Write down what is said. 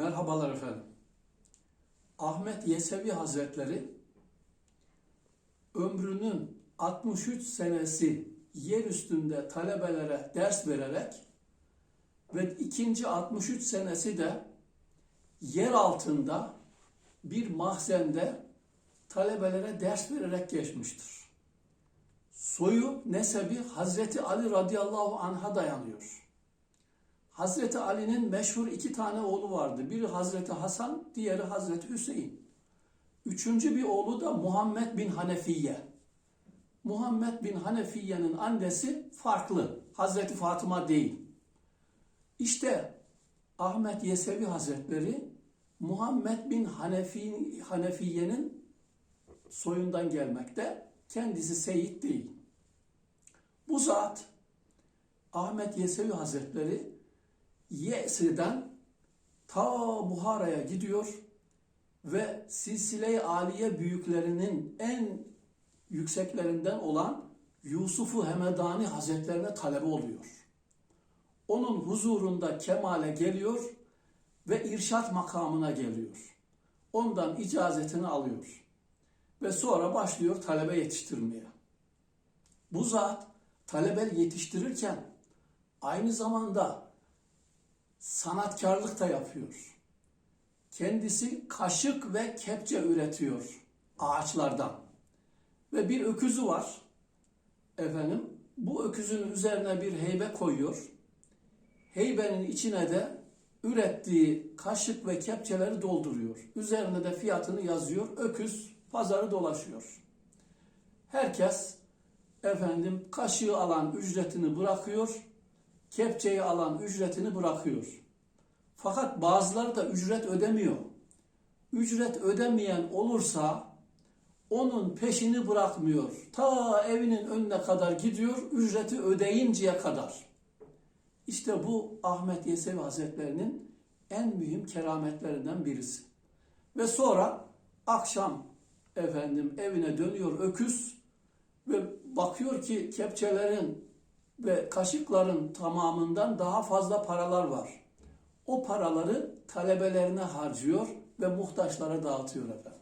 Merhabalar efendim. Ahmet Yesevi Hazretleri ömrünün 63 senesi yer üstünde talebelere ders vererek ve ikinci 63 senesi de yer altında bir mahzende talebelere ders vererek geçmiştir. Soyu, nesebi Hazreti Ali radıyallahu anh'a dayanıyor. Hazreti Ali'nin meşhur iki tane oğlu vardı. Biri Hazreti Hasan, diğeri Hazreti Hüseyin. Üçüncü bir oğlu da Muhammed bin Hanefiye. Muhammed bin Hanefiye'nin annesi farklı. Hazreti Fatıma değil. İşte Ahmet Yesevi Hazretleri Muhammed bin Hanefi, Hanefiye'nin soyundan gelmekte. Kendisi Seyit değil. Bu zat Ahmet Yesevi Hazretleri Yesir'den ta Buhara'ya gidiyor ve Silsile-i Aliye büyüklerinin en yükseklerinden olan Yusuf-u Hemedani Hazretlerine talebe oluyor. Onun huzurunda kemale geliyor ve irşat makamına geliyor. Ondan icazetini alıyor. Ve sonra başlıyor talebe yetiştirmeye. Bu zat talebe yetiştirirken aynı zamanda sanatkarlık da yapıyor. Kendisi kaşık ve kepçe üretiyor ağaçlardan. Ve bir öküzü var. Efendim bu öküzün üzerine bir heybe koyuyor. Heybenin içine de ürettiği kaşık ve kepçeleri dolduruyor. Üzerine de fiyatını yazıyor. Öküz pazarı dolaşıyor. Herkes efendim kaşığı alan ücretini bırakıyor kepçeyi alan ücretini bırakıyor. Fakat bazıları da ücret ödemiyor. Ücret ödemeyen olursa onun peşini bırakmıyor. Ta evinin önüne kadar gidiyor, ücreti ödeyinceye kadar. İşte bu Ahmet Yesevi Hazretlerinin en mühim kerametlerinden birisi. Ve sonra akşam efendim evine dönüyor öküz ve bakıyor ki kepçelerin ve kaşıkların tamamından daha fazla paralar var. O paraları talebelerine harcıyor ve muhtaçlara dağıtıyor efendim.